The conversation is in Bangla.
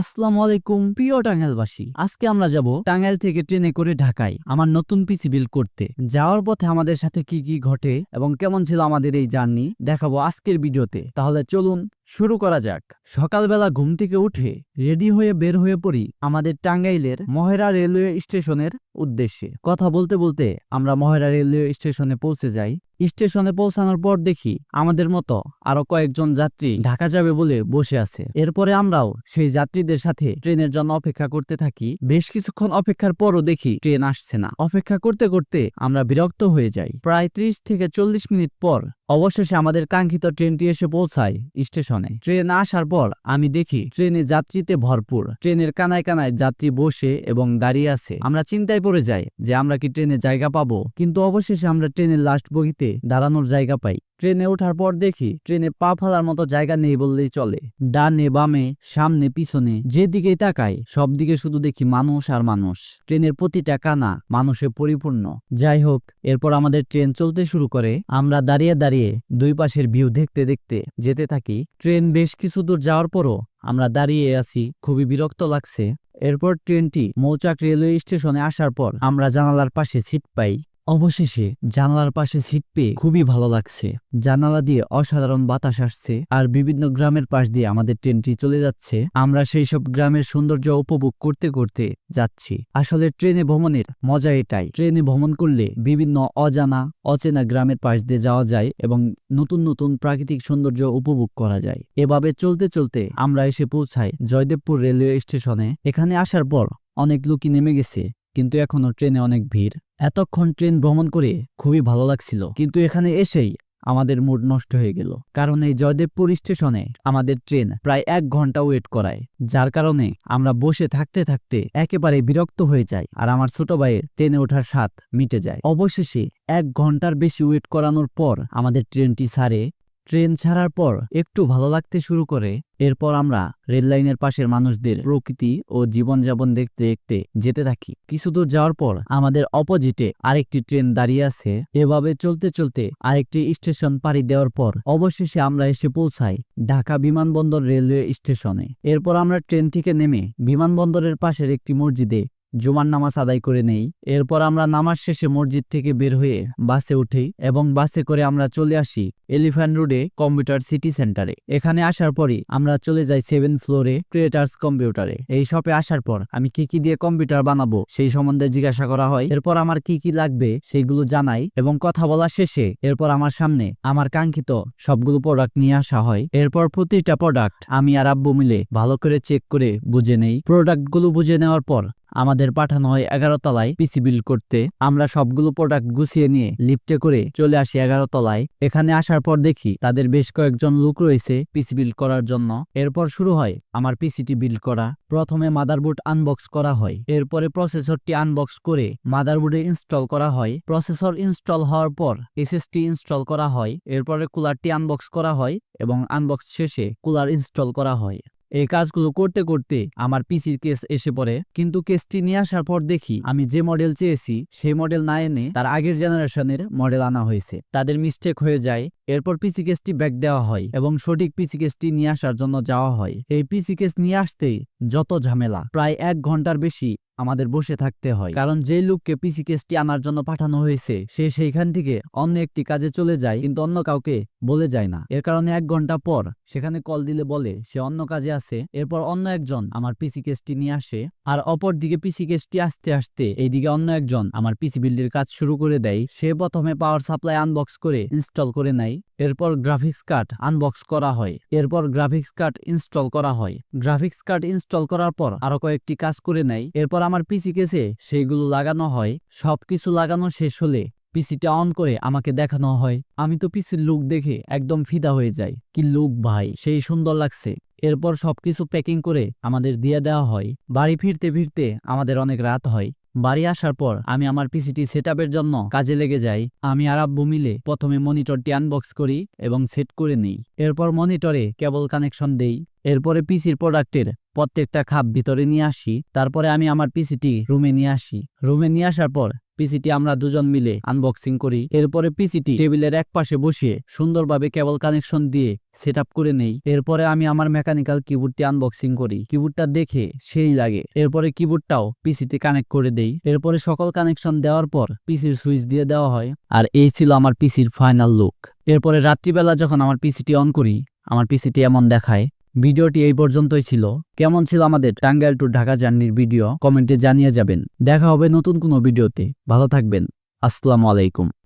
আসসালামু আলাইকুম, প্রিয় টাঙ্গাইলবাসী। আজকে আমরা যাব টাঙ্গাইল থেকে ট্রেনে করে ঢাকায় আমার নতুন পিসি বিল করতে। যাওয়ার পথে আমাদের সাথে কি কি ঘটে এবং কেমন ছিল আমাদের এই জার্নি দেখাবো আজকের ভিডিওতে। তাহলে চলুন শুরু করা যাক। সকালবেলা ঘুম থেকে উঠে রেডি হয়ে বের হয়ে পড়ি আমাদের টাঙ্গাইলের মহেরা রেলওয়ে স্টেশনের উদ্দেশ্যে। কথা বলতে বলতে আমরা মহেরা রেলওয়ে স্টেশনে পৌঁছে যাই। স্টেশনে পৌঁছানোর পর দেখি আমাদের মতো আরও কয়েকজন যাত্রী ঢাকা যাবে বলে বসে আছে। এরপরে আমরাও সেই যাত্রীদের সাথে ট্রেনের জন্য অপেক্ষা করতে থাকি। বেশ কিছুক্ষণ অপেক্ষার পরও দেখি ট্রেন আসছে না। অপেক্ষা করতে করতে আমরা বিরক্ত হয়ে যাই। প্রায় ত্রিশ থেকে চল্লিশ মিনিট পর অবশেষে আমাদের কাঙ্ক্ষিত ট্রেনটি এসে পৌঁছায় স্টেশনে। ট্রেন আসার পর আমি দেখি, ট্রেনে যাত্রীতে ভরপুর। ট্রেনের কানায় কানায় যাত্রী বসে এবং দাঁড়িয়ে আছে। আমরা চিন্তায় পড়ে যাই যে আমরা কি ট্রেনে জায়গা পাবো? কিন্তু অবশেষে আমরা ট্রেনের লাস্ট বগিতে দাঁড়ানোর জায়গা পাই। ট্রেনে ওঠার পর দেখি ট্রেনে পা ফেলার মতো জায়গা নেই বললেই চলে। ডানে বামে, সামনে পিছনে, যেদিকেই তাকাই সব দিকে শুধু দেখি মানুষ আর মানুষ। ট্রেনের প্রতিটা কানা মানুষে পরিপূর্ণ। যাই হোক, এরপর আমাদের ট্রেন চলতে শুরু করে। আমরা দাঁড়িয়ে দাঁড়িয়ে দুই পাশের ভিউ দেখতে দেখতে যেতে থাকি। ট্রেন বেশ কিছু দূর যাওয়ার পরও আমরা দাঁড়িয়ে আছি, খুবই বিরক্ত লাগছে। এরপর ট্রেনটি মৌচাক রেলওয়ে স্টেশনে আসার পর আমরা জানালার পাশে সিট পাই। অবশেষে জানালার পাশে সিট পেয়ে খুবই ভালো লাগছে। জানালা দিয়ে অসাধারণ বাতাস আসছে আর বিভিন্ন গ্রামের পাশ দিয়ে আমাদের ট্রেনটি চলে যাচ্ছে। আমরা সেই সব গ্রামের সৌন্দর্য উপভোগ করতে করতে যাচ্ছি। আসলে ট্রেনে ভ্রমণের মজা এটাই। ট্রেনে ভ্রমণ করলে বিভিন্ন অজানা, অচেনা গ্রামের পাশ দিয়ে যাওয়া যায় এবং নতুন নতুন প্রাকৃতিক সৌন্দর্য উপভোগ করা যায়। এভাবে চলতে চলতে আমরা এসে পৌঁছাই জয়দেবপুর রেলওয়ে স্টেশনে। এখানে আসার পর অনেক লোকই নেমে গেছে। কিন্তু এখনও ট্রেনে অনেক ভিড়। এতক্ষণ ট্রেন ভ্রমণ করে খুবই ভালো লাগছিল। কিন্তু এখানে এসেই আমাদের মুড নষ্ট হয়ে গেল। কারণ এই জয়দেবপুর স্টেশনে আমাদের ট্রেন প্রায় এক ঘণ্টা ওয়েট করায়। যার কারণে আমরা বসে থাকতে থাকতে একেবারে বিরক্ত হয়ে যাই আর আমার ছোট ভাইয়ের ট্রেনে ওঠার স্বাদ মিটে যায়। অবশেষে এক ঘণ্টার বেশি ওয়েট করানোর পর আমাদের ট্রেনটি ছাড়ে ট্রেন ছাড়ার পর একটু ভালো লাগতে শুরু করে। এরপর আমরা রেল লাইনের পাশের মানুষদের প্রকৃতি ও জীবনযাপন দেখতে দেখতে যেতে থাকি। কিছু দূর যাওয়ার পর আমাদের অপোজিটে আরেকটি ট্রেন দাঁড়িয়ে আছে। এভাবে চলতে চলতে আরেকটি স্টেশন পাড়ি দেওয়ার পর অবশেষে আমরা এসে পৌঁছাই ঢাকা বিমানবন্দর রেলওয়ে স্টেশনে। এরপর আমরা ট্রেন থেকে নেমে বিমানবন্দরের পাশের একটি মসজিদে জুমার নামাজ আদায় করে নেই। এরপর আমরা নামাজ শেষে মসজিদ থেকে বের হয়ে বাসে উঠি এবং বাসে করে আমরা চলে আসি এলিফ্যান্ট রোডে কম্পিউটার সিটি সেন্টারে। এখানে আসার পরই আমরা চলে যাই সেভেন ফ্লোরে ক্রিয়েটার্স কম্পিউটারে। এই শপে আসার পর আমি কি কি দিয়ে কম্পিউটার বানাবো সেই সম্বন্ধে জিজ্ঞাসা করা হয়। এরপর আমার কি কি লাগবে সেইগুলো জানাই এবং কথা বলা শেষে এরপর আমার সামনে আমার কাঙ্ক্ষিত সবগুলো প্রোডাক্ট নিয়ে আসা হয়। এরপর প্রতিটা প্রোডাক্ট আমি আর আব্বু মিলে ভালো করে চেক করে বুঝে নেই। প্রোডাক্টগুলো বুঝে নেওয়ার পর আমাদের পাঠানো হয় এগারো তলায় পিসি বিল্ড করতে। আমরা সবগুলো প্রোডাক্ট গুছিয়ে নিয়ে লিফটে করে চলে আসি এগারো তলায়। এখানে আসার পর দেখি তাদের বেশ কয়েকজন লোক রয়েছে পিসি বিল্ড করার জন্য। এরপর শুরু হয় আমার পিসিটি বিল্ড করা। প্রথমে মাদারবোর্ড আনবক্স করা হয়। এরপরে প্রসেসরটি আনবক্স করে মাদারবোর্ডে ইনস্টল করা হয়। প্রসেসর ইনস্টল হওয়ার পর এসএসটি ইনস্টল করা হয়। এরপরে কুলারটি আনবক্স করা হয় এবং আনবক্স শেষে কুলার ইনস্টল করা হয়। এই কাজগুলো করতে করতে আমার পিসির কেস এসে পড়ে। কিন্তু কেসটি নিয়ে আসার পর দেখি আমি যে মডেল চেয়েছি, সেই মডেল না এনে তার আগের জেনারেশনের মডেল আনা হয়েছে। তাদের মিস্টেক হয়ে যায়, এরপর পিসি কেসটি ব্যাক দেওয়া হয় এবং সঠিক পিসি কেসটি নিয়ে আসার জন্য যাওয়া হয়। এই পিসি কেস নিয়ে আসতেই যত ঝামেলা, প্রায় এক ঘণ্টার বেশি আমাদের বসে থাকতে হয়। কারণ যে লোককে পিসি কেসটি আনার জন্য পাঠানো হয়েছে, সে সেইখান থেকে অন্য একটি কাজে চলে যায়, কিন্তু অন্য কাউকে বলে যায় না। এর কারণে এক ঘণ্টা পর সেখানে কল দিলে বলে, সে অন্য কাজে আছে। এরপর অন্য একজন আমার পিসি কেসটি নিয়ে আসে, আর অপর দিকে পিসি কেসটি আসতে আসতে এইদিকে অন্য একজন আমার পিসি বিল্ডের কাজ শুরু করে দেয়। সে প্রথমে পাওয়ার সাপ্লাই আনবক্স করে ইনস্টল করে নেয়, এরপর গ্রাফিক্স কার্ড আনবক্স করা হয়, এরপর গ্রাফিক্স কার্ড ইনস্টল করা হয়। গ্রাফিক্স কার্ড ইনস্টল করার পর আরও কয়েকটি কাজ করে নেয়, এরপর আমার পিসি গেছে, সেইগুলো লাগানো হয় সব কিছু লাগানো শেষ হলে পিসিটা অন করে আমাকে দেখানো হয়। আমি তো পিসির লুক দেখে একদম ফিদা হয়ে যাই। কি লুক ভাই, সেই সুন্দর লাগছে। এরপর সবকিছু প্যাকিং করে আমাদের দিয়ে দেওয়া হয়। বাড়ি ফিরতে ফিরতে আমাদের অনেক রাত হয়। বাড়ি আসার পর আমি আমার পিসিটি সেট জন্য কাজে লেগে যাই। আমি আর আব্বু মিলে প্রথমে মনিটরটি আনবক্স করি এবং সেট করে নিই। এরপর মনিটরে কেবল কানেকশন দেই। এরপরে পিসির প্রোডাক্টের প্রত্যেকটা খাপ ভিতরে নিয়ে আসি। তারপরে আমি আমার পিসিটি রুমে নিয়ে আসি। রুমে নিয়ে আসার পর পিসিটি আমরা দুজন মিলে আনবক্সিং করি। এরপরে পিসিটি টেবিলের এক পাশে বসিয়ে সুন্দরভাবে কেবল কানেকশন দিয়ে সেট করে নেই। এরপরে আমি আমার মেকানিক্যাল কিবোর্ডটি আনবক্সিং করি। কিবোর্ডটা দেখে সেই লাগে। এরপরে কিবোর্ডটাও পিসিতে কানেক্ট করে দেই। এরপরে সকল কানেকশন দেওয়ার পর পিসির সুইচ দিয়ে দেওয়া হয়। আর এই ছিল আমার পিসির ফাইনাল লুক এরপরে রাত্রিবেলা যখন আমার পিসিটি অন করি, আমার পিসিটি এমন দেখায় ভিডিওটি এই পর্যন্তই ছিল। কেমন ছিল আমাদের টাঙ্গাইল টু ঢাকা জার্নির ভিডিও কমেন্টে জানিয়ে যাবেন। দেখা হবে নতুন কোনো ভিডিওতে। ভালো থাকবেন। আসসালামু আলাইকুম।